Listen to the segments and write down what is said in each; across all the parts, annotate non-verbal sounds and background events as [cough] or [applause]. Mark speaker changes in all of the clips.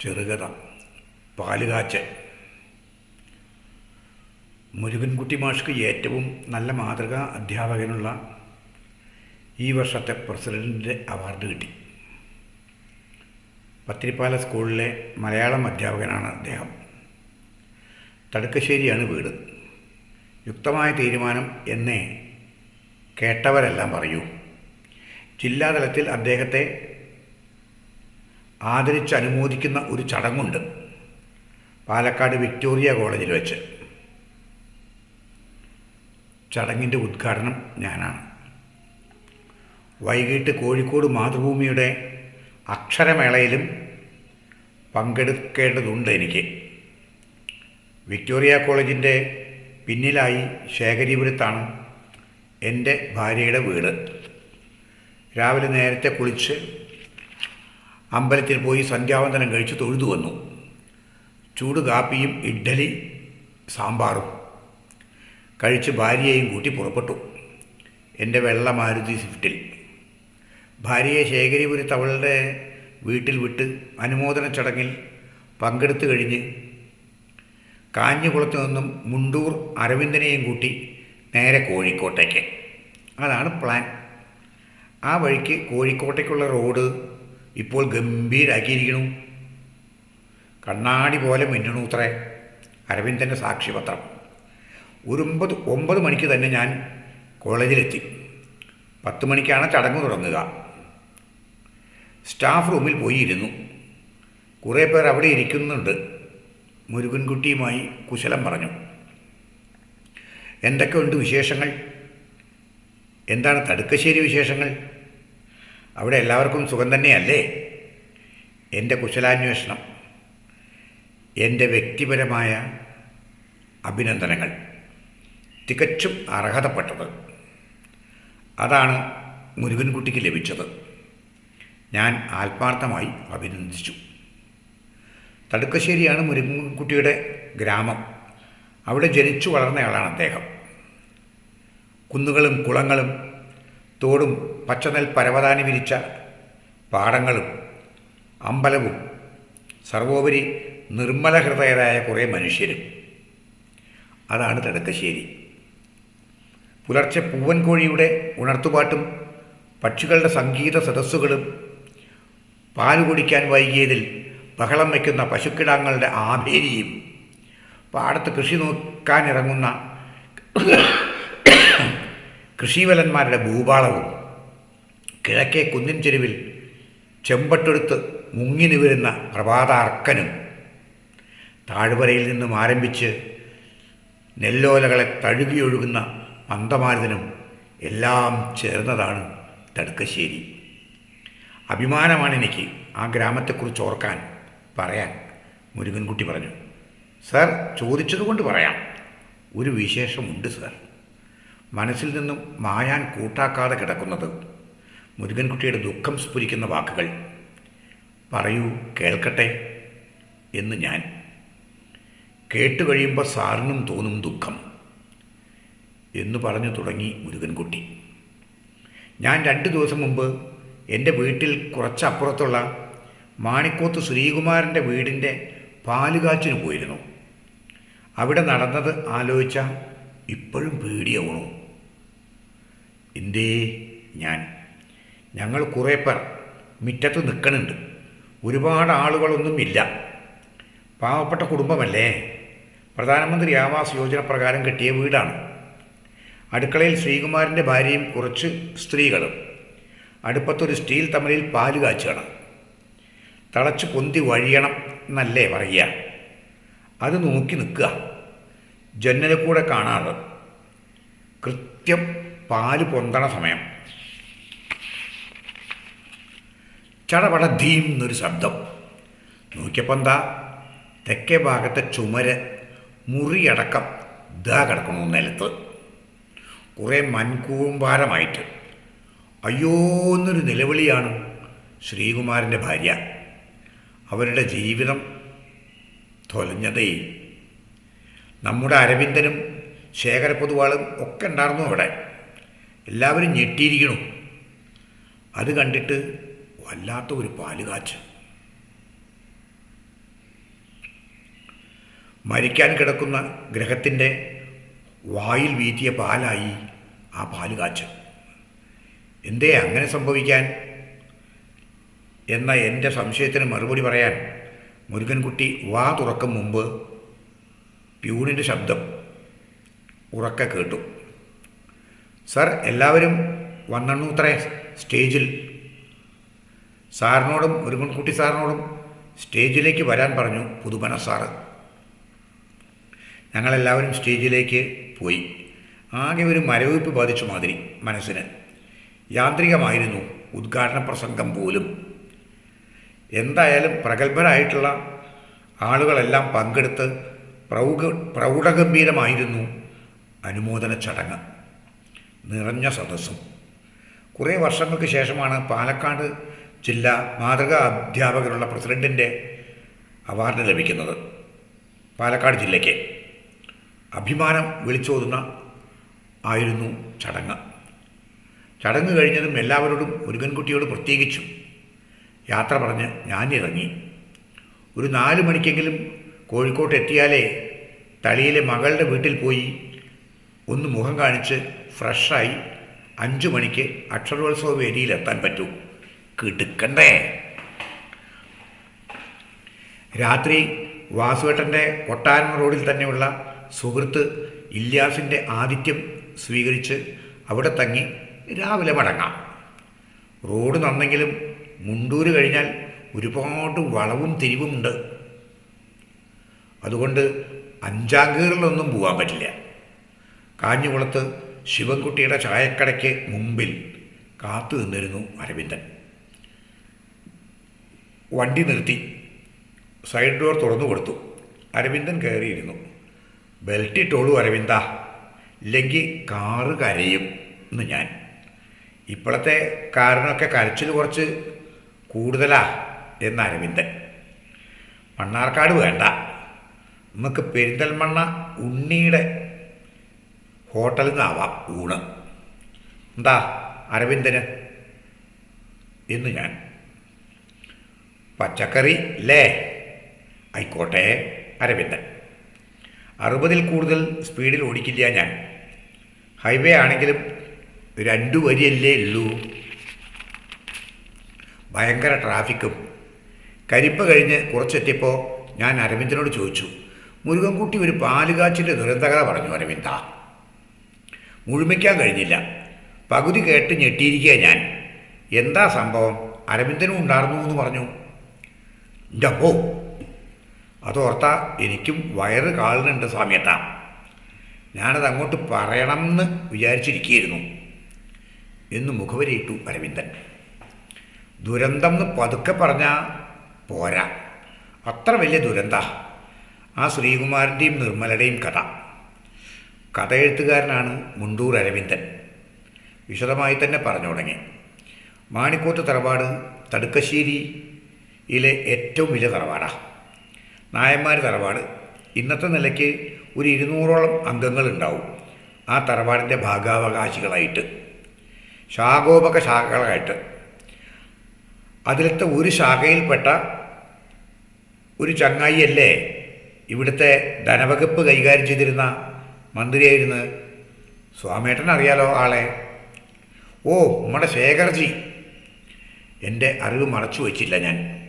Speaker 1: ചെറുകഥ പാലുകാച്ചൽ മുരുകൻകുട്ടി മാഷ്ക്ക് ഏറ്റവും നല്ല മാതൃകാ അധ്യാപകനുള്ള ഈ വർഷത്തെ പ്രസിഡന്റിന്റെ അവാർഡ് കിട്ടി. പത്തിരിപ്പാല സ്കൂളിലെ മലയാളം അധ്യാപകനാണ് അദ്ദേഹം. തടുക്കശ്ശേരിയാണ് വീട്. യുക്തമായ തീരുമാനം എന്നെ കേട്ടവരെല്ലാം പറയൂ. ജില്ലാതലത്തിൽ അദ്ദേഹത്തെ ആദരിച്ച് അനുമോദിക്കുന്ന ഒരു ചടങ്ങുണ്ട്. പാലക്കാട് വിക്ടോറിയ കോളേജിൽ വെച്ച്. ചടങ്ങിന്റെ ഉദ്ഘാടനം ഞാനാണ്. വൈകിട്ട് കോഴിക്കോട് മാതൃഭൂമിയുടെ അക്ഷരമേളയിലും പങ്കെടുക്കേണ്ടതുണ്ട് എനിക്ക്. വിക്ടോറിയ കോളേജിന്റെ പിന്നിലായി ശേഖരീപുരത്താണ് എന്റെ ഭാര്യയുടെ വീട്. രാവിലെ നേരത്തെ കുളിച്ച് അമ്പലത്തിൽ പോയി സന്ധ്യാവന്തനം കഴിച്ച് തൊഴുതു വന്നു. ചൂട് കാപ്പിയും ഇഡ്ഡലി സാമ്പാറും. കഴിച്ച് ഭാര്യയെയും കൂട്ടി പുറപ്പെട്ടു. എന്റെ വെള്ള മാരുതി സ്വിഫ്റ്റിൽ ഭാര്യയെ ശേഖരിപുരത്ത് അവളുടെ വീട്ടിൽ വിട്ട് അനുമോദന ചടങ്ങിൽ പങ്കെടുത്തു കഴിഞ്ഞ് കാഞ്ഞുകുളത്ത് നിന്നും മുണ്ടൂർ അരവിന്ദനെയും കൂട്ടി നേരെ കോഴിക്കോട്ടേക്ക്. അതാണ് പ്ലാൻ. ആ വഴിക്ക് കോഴിക്കോട്ടേക്കുള്ള റോഡ് ഇപ്പോൾ ഗംഭീരാക്കിയിരിക്കണു കണ്ണാടി പോലെ മിന്നണൂത്രേ അരവിന്ദന്റെ സാക്ഷിപത്രം. ഒരു ഒമ്പത് ഒമ്പത് മണിക്ക് തന്നെ ഞാൻ കോളേജിലെത്തി. പത്ത് മണിക്കാണ് ചടങ്ങ് തുടങ്ങുക. സ്റ്റാഫ് റൂമിൽ പോയി ഇരുന്നു കുറേ പേർ അവിടെ ഇരിക്കുന്നുണ്ട്. മുരുകൻകുട്ടിയുമായി കുശലം പറഞ്ഞു. എന്തൊക്കെയുണ്ട് വിശേഷങ്ങൾ? എന്താണ് തടുക്കശ്ശേരി വിശേഷങ്ങൾ? അവിടെ എല്ലാവർക്കും സുഖം തന്നെയല്ലേ? എന്റെ കുശലാന്വേഷണം എന്റെ വ്യക്തിപരമായ അഭിനന്ദനങ്ങൾ തികച്ചും അർഹതപ്പെട്ടത്. അതാണ് മുരുകൻകുട്ടിക്ക് ലഭിച്ചത്. ഞാൻ ആത്മാർത്ഥമായി അഭിനന്ദിച്ചു. തടുക്കശ്ശേരിയാണ് മുരുകൻകുട്ടിയുടെ ഗ്രാമം. അവിടെ ജനിച്ചു വളർന്നയാളാണ് അദ്ദേഹം. കുന്നുകളും കുളങ്ങളും തോടും പച്ചനെൽ പരവതാനി വിരിച്ച പാടങ്ങളും അമ്പലവും സർവോപരി നിർമ്മല ഹൃദയരായ കുറേ മനുഷ്യരും. അതാണ് തടുക്കശ്ശേരി. പുലർച്ചെ പൂവൻകോഴിയുടെ ഉണർത്തുപാട്ടും പക്ഷികളുടെ സംഗീത സദസ്സുകളും പാൽ കുടിക്കാൻ വൈകിയതിൽ ബഹളം വയ്ക്കുന്ന പശുക്കിടാങ്ങളുടെ ആഭേരിയും പാടത്ത് കൃഷി നോക്കാനിറങ്ങുന്ന കൃഷിവലന്മാരുടെ ഭൂപാളവും കിഴക്കേ കുന്നിൻ ചെരുവിൽ ചെമ്പട്ടെടുത്ത് മുങ്ങി നിവരുന്ന പ്രഭാതാർക്കനും താഴ്വരയിൽ നിന്നും ആരംഭിച്ച് നെല്ലോലകളെ തഴുകിയൊഴുകുന്ന മന്ദമാരുതനും എല്ലാം ചേർന്നതാണ് തടുക്കശ്ശേരി. അഭിമാനമാണ് എനിക്ക് ആ ഗ്രാമത്തെക്കുറിച്ച് ഓർക്കാൻ പറയാൻ മുരുകൻകുട്ടി പറഞ്ഞു. സാർ ചോദിച്ചതുകൊണ്ട് പറയാം. ഒരു വിശേഷമുണ്ട് സാർ. മനസ്സിൽ നിന്നും മായാൻ കൂട്ടാക്കാതെ കിടക്കുന്നത് മുരുകൻകുട്ടിയുടെ ദുഃഖം സ്ഫുരിക്കുന്ന വാക്കുകൾ. പറയൂ കേൾക്കട്ടെ എന്ന് ഞാൻ. കേട്ടു കഴിയുമ്പോൾ സാറിനും തോന്നും ദുഃഖം എന്ന് പറഞ്ഞു തുടങ്ങി മുരുകൻകുട്ടി. ഞാൻ രണ്ട് ദിവസം മുമ്പ് എന്റെ വീട്ടിൽ കുറച്ചപ്പുറത്തുള്ള മാണിക്കോത്ത് ശ്രീകുമാരന്റെ വീടിന്റെ പാലുകാച്ചിന് പോയിരുന്നു. അവിടെ നടന്നത് ആലോചിച്ച ഇപ്പോഴും പേടിയാവണു. എന്തേ ഞാൻ? ഞങ്ങൾ കുറേ പേർ മുറ്റത്ത് നിൽക്കണുണ്ട് ഒരുപാട് ആളുകളൊന്നും ഇല്ല. പാവപ്പെട്ട കുടുംബമല്ലേ? പ്രധാനമന്ത്രി ആവാസ് യോജന പ്രകാരം കിട്ടിയ വീടാണ്. അടുക്കളയിൽ ശ്രീകുമാരന്റെ ഭാര്യയും കുറച്ച് സ്ത്രീകളും. അടുപ്പത്തൊരു സ്റ്റീൽ തമലിൽ പാൽ കാച്ചുകയാണ് തളച്ച് പൊന്തി വഴിയണം എന്നല്ലേ പറയുക. അത് നോക്കി നിൽക്കുക. ജനലിൽ കൂടെ കാണാറ്. കൃത്യം പാൽ പൊന്തണ സമയം. ചടപട ധീം എന്നൊരു ശബ്ദം. നോക്കിയപ്പോൾ എന്താ? തെക്കേ ഭാഗത്തെ ചുമര് മുറിയടക്കം ഇതാ കിടക്കണു നിലത്ത്. കുറേ മൻകൂമ്പാരമായിട്ട് അയ്യോ എന്നൊരു നിലവിളിയാണ് ശ്രീകുമാരന്റെ ഭാര്യ. അവരുടെ ജീവിതം തൊലഞ്ഞതേ. നമ്മുടെ അരവിന്ദനും ശേഖര പൊതുവാളും ഒക്കെ ഉണ്ടായിരുന്നു അവിടെ. എല്ലാവരും ഞെട്ടിയിരിക്കണു. അത് കണ്ടിട്ട് വല്ലാത്ത ഒരു പാലുകാച്ച് മരിക്കാൻ കിടക്കുന്ന ഗ്രഹത്തിന്റെ വായിൽ വീറ്റിയ പാലായി ആ പാൽ കാച്ച്. എന്തേ അങ്ങനെ സംഭവിക്കാൻ? എന്ന എന്റെ സംശയത്തിന് മറുപടി പറയാൻ മുരുകൻകുട്ടി വാ തുറക്കും മുമ്പ് പ്യൂണിന്റെ ശബ്ദം ഉറക്ക കേട്ടു. സർ എല്ലാവരും വന്നണ്ണൂത്രേ സ്റ്റേജിൽ. സാറിനോടും ഒരു മുരുകൻകുട്ടി സാറിനോടും സ്റ്റേജിലേക്ക് വരാൻ പറഞ്ഞു പുതുമന സാറ്. ഞങ്ങളെല്ലാവരും സ്റ്റേജിലേക്ക് പോയി. ആകെ ഒരു മരവിപ്പ് ബാധിച്ച മാതിരി മനസ്സിന്. യാന്ത്രികമായിരുന്നു ഉദ്ഘാടന പ്രസംഗം പോലും. എന്തായാലും പ്രഗത്ഭരായിട്ടുള്ള ആളുകളെല്ലാം പങ്കെടുത്ത് പ്രൗഢ പ്രൗഢഗംഭീരമായിരുന്നു അനുമോദന ചടങ്ങ്. നിറഞ്ഞ സദസ്സും. കുറേ വർഷങ്ങൾക്ക് ശേഷമാണ് പാലക്കാട് ജില്ലാ മാതൃകാ അധ്യാപകരുള്ള പ്രസിഡന്റിന്റെ അവാർഡ് ലഭിക്കുന്നത് പാലക്കാട് ജില്ലയ്ക്ക്. അഭിമാനം വിളിച്ചോതുന്ന ആയിരുന്നു ചടങ്ങ്. ചടങ്ങ് കഴിഞ്ഞതും എല്ലാവരോടും മുരുകൻകുട്ടിയോട് പ്രത്യേകിച്ചും യാത്ര പറഞ്ഞ് ഞാൻ ഇറങ്ങി ഒരു നാല് മണിക്കെങ്കിലും കോഴിക്കോട്ട് എത്തിയാലേ തളിയിലെ മകളുടെ വീട്ടിൽ പോയി ഒന്ന് മുഖം കാണിച്ച് ഫ്രഷായി അഞ്ചു മണിക്ക് അക്ഷരോത്സവ വേദിയിൽ എത്താൻ പറ്റൂ. കിടുക്കണ്ടേ. രാത്രി വാസുവേട്ടന്റെ കൊട്ടാരം റോഡിൽ തന്നെയുള്ള സുഹൃത്ത് ഇല്യാസിന്റെ ആതിഥ്യം സ്വീകരിച്ച് അവിടെ തങ്ങി രാവിലെ മടങ്ങാം. റോഡ് നന്നെങ്കിലും മുണ്ടൂര് കഴിഞ്ഞാൽ ഒരുപാട് വളവും തിരിവുമുണ്ട്. അതുകൊണ്ട് അഞ്ചാം കീറിലൊന്നും പോകാൻ പറ്റില്ല. കാഞ്ഞുകുളത്ത് ശിവൻകുട്ടിയുടെ ചായക്കടയ്ക്ക് മുമ്പിൽ കാത്തു നിന്നിരുന്നു അരവിന്ദൻ. വണ്ടി നിർത്തി. സൈഡ് ഡോർ തുറന്നു കൊടുത്തു. അരവിന്ദൻ കയറിയിരുന്നു. ബെൽറ്റ് ഇട്ടോളൂ അരവിന്ദ. ഇല്ലെങ്കിൽ കാറ് കരയും എന്ന് ഞാൻ. ഇപ്പോഴത്തെ കാറിനൊക്കെ കരച്ചിൽ കുറച്ച് കൂടുതലാ എന്ന് അരവിന്ദൻ. മണ്ണാർക്കാട് വേണ്ട. നമുക്ക് പെരിന്തൽമണ്ണ ഉണ്ണിയുടെ ഹോട്ടലിൽ നിന്നാവാം ഊണ്. എന്താ അരവിന്ദന്? എന്ന് ഞാൻ. പച്ചക്കറി ലേ ആയിക്കോട്ടെ അരവിന്ദൻ. അറുപതിൽ കൂടുതൽ സ്പീഡിൽ ഓടിക്കില്ല ഞാൻ. ഹൈവേ ആണെങ്കിലും രണ്ടു വരിയല്ലേ ഉള്ളൂ. ഭയങ്കര ട്രാഫിക്കും. കരിപ്പ് കഴിഞ്ഞ് കുറച്ചെത്തിയപ്പോൾ ഞാൻ അരവിന്ദനോട് ചോദിച്ചു മുരുകൻകുട്ടി ഒരു പാലുകാച്ചിന്റെ ദുരന്തകഥ പറഞ്ഞു അരവിന്ദ. മുഴുമിക്കാൻ കഴിഞ്ഞില്ല. പകുതി കേട്ട് ഞെട്ടിയിരിക്കുക ഞാൻ. എന്താ സംഭവം? അരവിന്ദനും ഉണ്ടായിരുന്നു എന്ന് പറഞ്ഞു. എന്റെ അപ്പോ അതോർത്ത എനിക്കും വയറ് കാളുന്നുണ്ട് സ്വാമിയത്ത ഞാനത് അങ്ങോട്ട് പറയണം എന്ന് വിചാരിച്ചിരിക്കുകയായിരുന്നു. എന്ന് മുഖവരിയിട്ടു അരവിന്ദൻ. ദുരന്തം എന്ന് പതുക്കെ പറഞ്ഞാൽ പോരാ. അത്ര വലിയ ദുരന്ത. ആ ശ്രീകുമാരന്റെയും നിർമ്മലയുടെയും കഥ. കഥ എഴുത്തുകാരനാണ് മുണ്ടൂർ അരവിന്ദൻ. വിശദമായി തന്നെ പറഞ്ഞു തുടങ്ങി. മാണിക്കോത്ത് തറവാട് തടുക്കശ്ശേരിയിലെ ഏറ്റവും വലിയ തറവാടാണ് നായന്മാർ തറവാട്. ഇന്നത്തെ നിലയ്ക്ക് ഒരു ഇരുന്നൂറോളം അംഗങ്ങളുണ്ടാവും ആ തറവാടിന്റെ ഭാഗാവകാശികളായിട്ട്. ശാഖോപക ശാഖകളായിട്ട്. അതിലത്തെ ഒരു ശാഖയിൽപ്പെട്ട ഒരു ചങ്ങായിയല്ലേ ഇവിടുത്തെ ധനവകുപ്പ് കൈകാര്യം ചെയ്തിരുന്ന മന്ത്രിയായിരുന്നു. സ്വാമേട്ടൻ അറിയാലോ ആളെ? ഓ നമ്മുടെ ശേഖർജി. എന്റെ അറിവ് മറച്ചു വച്ചില്ല ഞാൻ.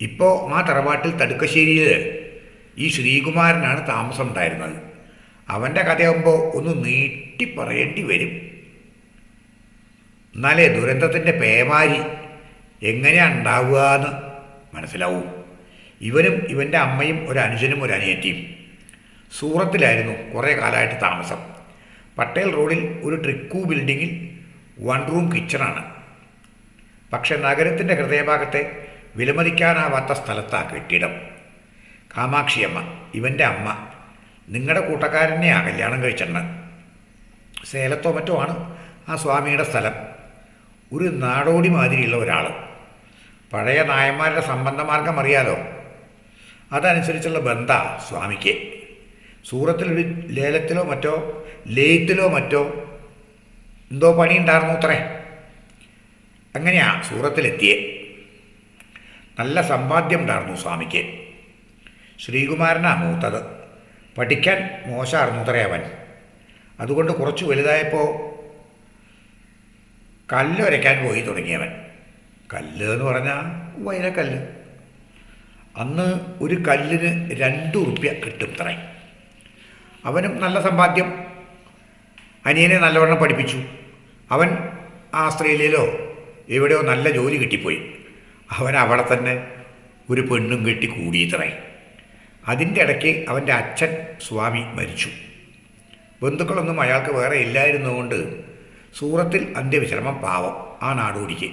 Speaker 1: ഇപ്പോൾ ആ തറവാട്ടിൽ തടുക്കശ്ശേരിയിൽ ഈ ശ്രീകുമാരനാണ് താമസം ഉണ്ടായിരുന്നത് അവന്റെ കഥയാകുമ്പോൾ ഒന്ന് നീട്ടി പറയേണ്ടി വരും. എന്നാലേ ദുരന്തത്തിന്റെ പേമാരി എങ്ങനെയാണ് ഉണ്ടാവുക എന്ന് മനസ്സിലാവും. ഇവനും ഇവന്റെ അമ്മയും ഒരു അനുജനും ഒരു അനിയറ്റിയും സൂറത്തിലായിരുന്നു കുറേ കാലമായിട്ട് താമസം. പട്ടേൽ റോഡിൽ ഒരു ട്രിക്കു ബിൽഡിങ്ങിൽ വൺ റൂം കിച്ചണാണ്. പക്ഷേ നഗരത്തിന്റെ ഹൃദയഭാഗത്തെ വിലമതിക്കാനാവാത്ത സ്ഥലത്താണ് കെട്ടിടം. കാമാക്ഷിയമ്മ ഇവന്റെ അമ്മ നിങ്ങളുടെ കൂട്ടക്കാരനെയാണ് കല്യാണം കഴിച്ചെണ്ണ് സേലത്തോ മറ്റോ ആണ് ആ സ്വാമിയുടെ സ്ഥലം. ഒരു നാടോടി മാതിരിയുള്ള ഒരാൾ പഴയ നായന്മാരുടെ സംബന്ധമാർഗം അറിയാലോ? അതനുസരിച്ചുള്ള ബന്ധ സ്വാമിക്ക്. സൂറത്തിലൊരു ലേലത്തിലോ മറ്റോ ലേത്തിലോ മറ്റോ എന്തോ പണി ഉണ്ടായിരുന്നു അത്രേ. അങ്ങനെയാ സൂറത്തിലെത്തിയേ. നല്ല സമ്പാദ്യം ഉണ്ടായിരുന്നു സ്വാമിക്ക്. ശ്രീകുമാരനാ മൂത്തത്. പഠിക്കാൻ മോശമായിരുന്നു അത്രേ അവൻ. അതുകൊണ്ട് കുറച്ച് വലുതായപ്പോൾ കല്ലുരയ്ക്കാൻ പോയി തുടങ്ങിയവൻ. കല്ല് എന്ന് പറഞ്ഞാൽ വൈരക്കല്ല്. അന്ന് ഒരു കല്ലിന് രണ്ട് ഉറുപ്യ കിട്ടും ഇത്രേ അവനും നല്ല സമ്പാദ്യം. അനിയനെ നല്ലവണ്ണം പഠിപ്പിച്ചു. അവൻ ആസ്ട്രേലിയയിലോ എവിടെയോ നല്ല ജോലി കിട്ടിപ്പോയി. അവൻ അവിടെ തന്നെ ഒരു പെണ്ണും കെട്ടി കൂടിയിത്രേ. അതിന്റെ ഇടയ്ക്ക് അവന്റെ അച്ഛൻ സ്വാമി മരിച്ചു. ബന്ധുക്കളൊന്നും അയാൾക്ക് വേറെ ഇല്ലായിരുന്നുകൊണ്ട് സൂറത്തിൽ അന്ത്യവിശ്രമം പാവം ആ നാടോടിക്ക്.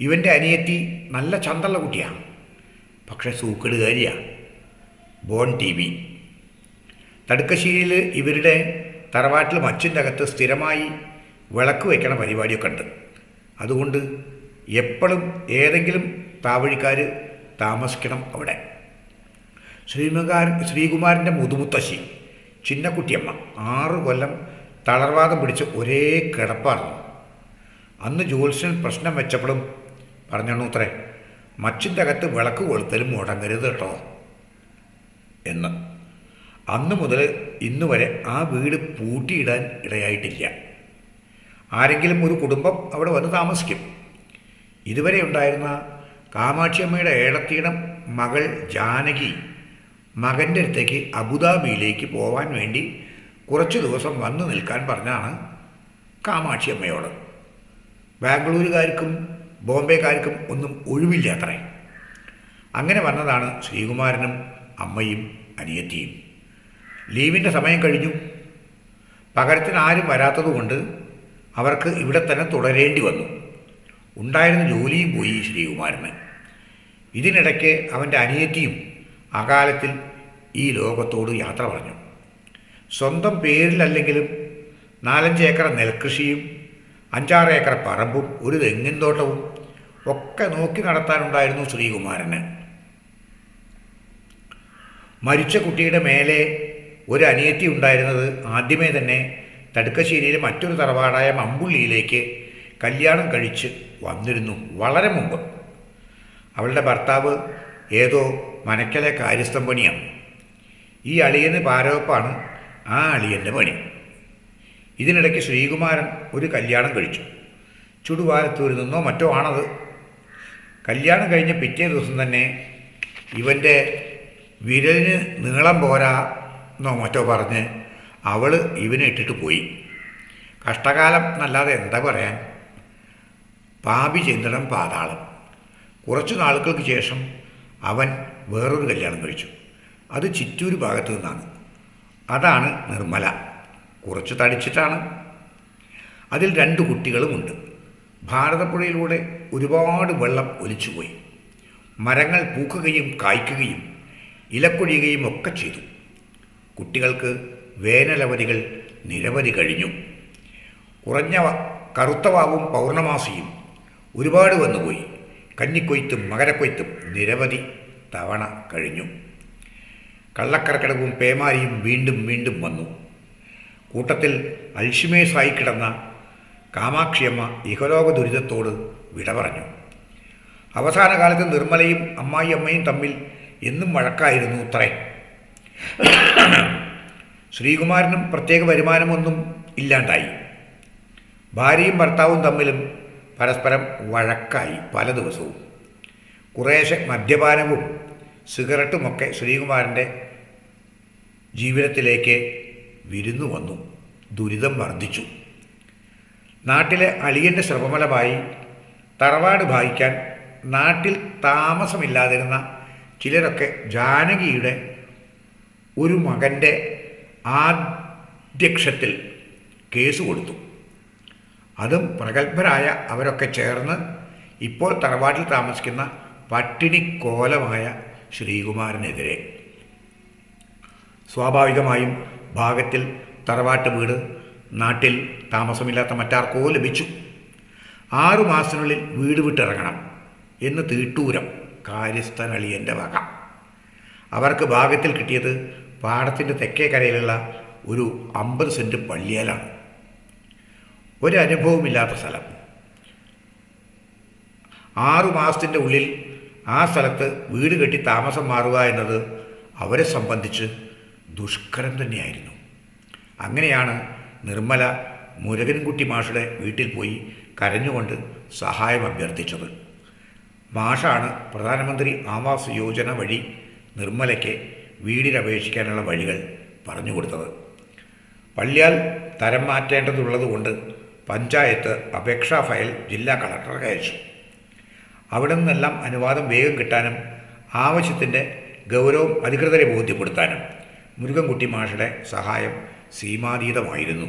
Speaker 1: ഇവന്റെ അനിയത്തി നല്ല ചന്തള്ള കുട്ടിയാണ്. പക്ഷേ സൂക്കേടുകാരിയാണ് ബോൺ ടി വി. തടുക്കശ്ശേരിയിൽ ഇവരുടെ തറവാട്ടിൽ മച്ചിന്റെ അകത്ത് സ്ഥിരമായി വിളക്ക് വയ്ക്കണ പരിപാടിയൊക്കെ ഉണ്ട്. അതുകൊണ്ട് എപ്പോഴും ഏതെങ്കിലും താവഴിക്കാർ താമസിക്കണം അവിടെ. ശ്രീമകാരൻ ശ്രീകുമാരന്റെ മുതുമുത്തശ്ശി ചിന്നക്കുട്ടിയമ്മ ആറ് കൊല്ലം തളർവാദം പിടിച്ച് ഒരേ കിടപ്പായിരുന്നു. അന്ന് ജ്യോത്സ്യൻ പ്രശ്നം വെച്ചപ്പോഴും പറഞ്ഞു അത്രേ മച്ചിന്റെ അകത്ത് വിളക്ക് കൊളുത്തലും മുടങ്ങരുത് കേട്ടോ എന്ന്. അന്ന് മുതൽ ഇന്നു വരെ ആ വീട് പൂട്ടിയിടാൻ ഇടയായിട്ടില്ല. ആരെങ്കിലും ഒരു കുടുംബം അവിടെ വന്ന് താമസിക്കും. ഇതുവരെ ഉണ്ടായിരുന്ന കാമാക്ഷിയമ്മയുടെ ഏടത്തിയുടെ മകൾ ജാനകി മകന്റെ അടുത്തേക്ക് അബുദാബിയിലേക്ക് പോവാൻ വേണ്ടി കുറച്ച് ദിവസം വന്നു നിൽക്കാൻ പറഞ്ഞാണ് കാമാക്ഷിയമ്മയോട് ബാംഗ്ലൂരുകാർക്കും ബോംബെക്കാർക്കും ഒന്നും ഒഴിവില്ല അത്രേ അങ്ങനെ വന്നതാണ് ശ്രീകുമാരനും അമ്മയും അനിയത്തിയും. ലീവിന്റെ സമയം കഴിഞ്ഞു. പകരത്തിന് ആരും വരാത്തതുകൊണ്ട് അവർക്ക് ഇവിടെ തന്നെ തുടരേണ്ടി വന്നു. ഉണ്ടായിരുന്ന ജോലിയും പോയി ശ്രീകുമാരന്. ഇതിനിടയ്ക്ക് അവന്റെ അനിയത്തിയും അകാലത്തിൽ ഈ ലോകത്തോട് യാത്ര പറഞ്ഞു. സ്വന്തം പേരിലല്ലെങ്കിലും നാലഞ്ച് ഏക്കർ നെൽകൃഷിയും അഞ്ചാറ് ഏക്കർ പറമ്പും ഒരു തെങ്ങിൻ തോട്ടവും ഒക്കെ നോക്കി നടത്താനുണ്ടായിരുന്നു ശ്രീകുമാരന്. മരിച്ച കുട്ടിയുടെ മേലെ ഒരു അനിയത്തി ഉണ്ടായിരുന്നത് ആദ്യമേ തന്നെ തടുക്കശ്ശേരിയിലെ മറ്റൊരു തറവാടായ മമ്പുള്ളിയിലേക്ക് കല്യാണം കഴിച്ച് വന്നിരുന്നു വളരെ മുമ്പ്. അവളുടെ ഭർത്താവ് ഏതോ മനക്കലെ കാര്യസ്ഥം പണിയാണ് ഈ അളിയന് പാരവപ്പാണ് ആ അളിയന്റെ പണി. ഇതിനിടയ്ക്ക് ശ്രീകുമാരൻ ഒരു കല്യാണം കഴിച്ചു. ചുടുവാരത്തൂരിൽ നിന്നോ മറ്റോ ആണത്. കല്യാണം കഴിഞ്ഞ പിറ്റേ ദിവസം തന്നെ ഇവന്റെ വിരലിന് നീളം പോരാ എന്നോ മറ്റോ പറഞ്ഞ് അവൾ ഇവനെ ഇട്ടിട്ട് പോയി. കഷ്ടകാലം എന്നല്ലാതെ എന്താ പറയാൻ? പാപി ചെന്നിടം പാതാളം. കുറച്ചു നാളുകൾക്ക് ശേഷം അവൻ വേറൊരു കല്യാണം കഴിച്ചു. അത് ചിറ്റൂർ ഭാഗത്തു നിന്നാണ്. അതാണ് നിർമ്മല. കുറച്ച് തടിച്ചിട്ടാണ്. അതിൽ രണ്ട് കുട്ടികളുമുണ്ട്. ഭാരതപ്പുഴയിലൂടെ ഒരുപാട് വെള്ളം ഒലിച്ചുപോയി. മരങ്ങൾ പൂക്കുകയും കായ്ക്കുകയും ഇലക്കൊഴിയുകയും ഒക്കെ ചെയ്തു. കുട്ടികൾക്ക് വേനലവധികൾ നിരവധി കഴിഞ്ഞു. കുറഞ്ഞ കറുത്തവാവും പൗർണമാസിയും ഒരുപാട് വന്നുപോയി. കന്നിക്കൊയ്ത്തും മകരക്കൊയ്ത്തും നിരവധി തവണ കഴിഞ്ഞു. കള്ളക്കർക്കിടവും പേമാരിയും വീണ്ടും വീണ്ടും വന്നു. കൂട്ടത്തിൽ അൽഷിമേസായി കിടന്ന കാമാക്ഷിയമ്മ ഇഹലോക ദുരിതത്തോട് വിട പറഞ്ഞു അവസാന കാലത്ത് നിർമ്മലയും അമ്മായിയമ്മയും തമ്മിൽ എന്നും വഴക്കായിരുന്നു അത്രേ [coughs] ശ്രീകുമാരനും പ്രത്യേക വരുമാനമൊന്നും ഇല്ലാണ്ടായി. ഭാര്യയും ഭർത്താവും തമ്മിലും പരസ്പരം വഴക്കായി പല ദിവസവും. കുറേശ്ശെ മദ്യപാനവും സിഗരറ്റുമൊക്കെ ശ്രീകുമാരന്റെ ജീവിതത്തിലേക്ക് വിരുന്നു വന്നു ദുരിതം വർദ്ധിച്ചു. നാട്ടിലെ അളിയന്റെ ശ്രമഫലമായി തറവാട് ഭാഗിക്കാൻ നാട്ടിൽ താമസമില്ലാതിരുന്ന ചിലരൊക്കെ ജാനകിയുടെ ഒരു മകന്റെ ആദ്യക്ഷത്തിൽ കേസ് കൊടുത്തു. അതും പ്രഗത്ഭരായ അവരൊക്കെ ചേർന്ന് ഇപ്പോൾ തറവാട്ടിൽ താമസിക്കുന്ന പട്ടിണിക്കോലമായ ശ്രീകുമാരനെതിരെ. സ്വാഭാവികമായും ഭാഗത്തിൽ തറവാട്ട് വീട് നാട്ടിൽ താമസമില്ലാത്ത മറ്റാർക്കോ ലഭിച്ചു. ആറു മാസത്തിനുള്ളിൽ വീട് വിട്ടിറങ്ങണം എന്ന് തീട്ടൂരം കാര്യസ്ഥനളിയന്റെ വക. അവർക്ക് ഭാഗ്യത്തിൽ കിട്ടിയത് പാടത്തിന്റെ തെക്കേ കരയിലുള്ള ഒരു അമ്പത് സെന്റ് പള്ളിയാലാണ്. ഒരനുഭവമില്ലാത്ത സ്ഥലം. ആറു മാസത്തിന്റെ ഉള്ളിൽ ആ സ്ഥലത്ത് വീട് കെട്ടി താമസം മാറുക എന്നത് അവരെ സംബന്ധിച്ച് ദുഷ്കരം തന്നെയായിരുന്നു. അങ്ങനെയാണ് നിർമ്മല മുരകൻകുട്ടി മാഷുടെ വീട്ടിൽ പോയി കരഞ്ഞുകൊണ്ട് സഹായം അഭ്യർത്ഥിച്ചത്. മാഷാണ് പ്രധാനമന്ത്രി ആവാസ് യോജന വഴി നിർമ്മലയ്ക്ക് വീടിനപേക്ഷിക്കാനുള്ള വഴികൾ പറഞ്ഞു കൊടുത്തത്. പള്ളിയാൽ തരം മാറ്റേണ്ടതുള്ളതുകൊണ്ട് പഞ്ചായത്ത് അപേക്ഷാ ഫയൽ ജില്ലാ കളക്ടർക്ക് അയച്ചു. അവിടെ നിന്നെല്ലാം അനുവാദം വേഗം കിട്ടാനും ആവശ്യത്തിന്റെ ഗൗരവം അധികൃതരെ ബോധ്യപ്പെടുത്താനും മുരുകൻകുട്ടി മാഷയുടെ സഹായം സീമാതീതമായിരുന്നു.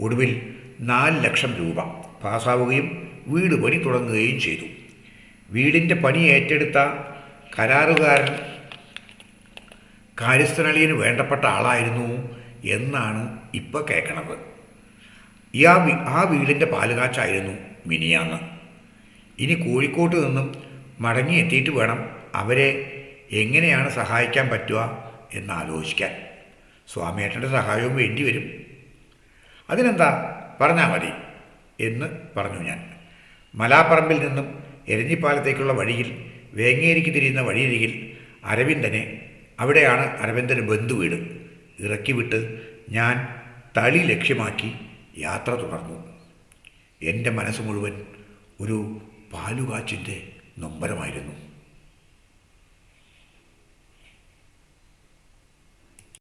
Speaker 1: ഒടുവിൽ നാല് ലക്ഷം രൂപ പാസ്സാവുകയും വീട് പണി തുടങ്ങുകയും ചെയ്തു. വീടിന്റെ പണി ഏറ്റെടുത്ത കരാറുകാരൻ കാര്യസ്ഥനളിയന് വേണ്ടപ്പെട്ട ആളായിരുന്നു എന്നാണ് ഇപ്പോൾ കേൾക്കണത് ആ ആ വീടിന്റെ പാലുകാച്ചായിരുന്നു മിനിയാന്ന്. ഇനി കോഴിക്കോട്ട് നിന്നും മടങ്ങി എത്തിയിട്ട് വേണം അവരെ എങ്ങനെയാണ് സഹായിക്കാൻ പറ്റുക എന്ന് ആലോചിക്കാൻ. സ്വാമിയേട്ടന്റെ സഹായവും വേണ്ടി വരും. അതിനെന്താ പറഞ്ഞാൽ മതി എന്ന് പറഞ്ഞു ഞാൻ. മലാപ്പറമ്പിൽ നിന്നും എരഞ്ഞിപ്പാലത്തേക്കുള്ള വഴിയിൽ വേങ്ങേരിക്ക് തിരിയുന്ന വഴിയരികിൽ അരവിന്ദനെ. അവിടെയാണ് അരവിന്ദന് ബന്ധുവീട് ഇറക്കിവിട്ട് ഞാൻ തളി ലക്ഷ്യമാക്കി യാത്ര തുടർന്നു. എന്റെ മനസ്സ് മുഴുവൻ ഒരു പാലുകാച്ചിന്റെ നൊമ്പരമായിരുന്നു.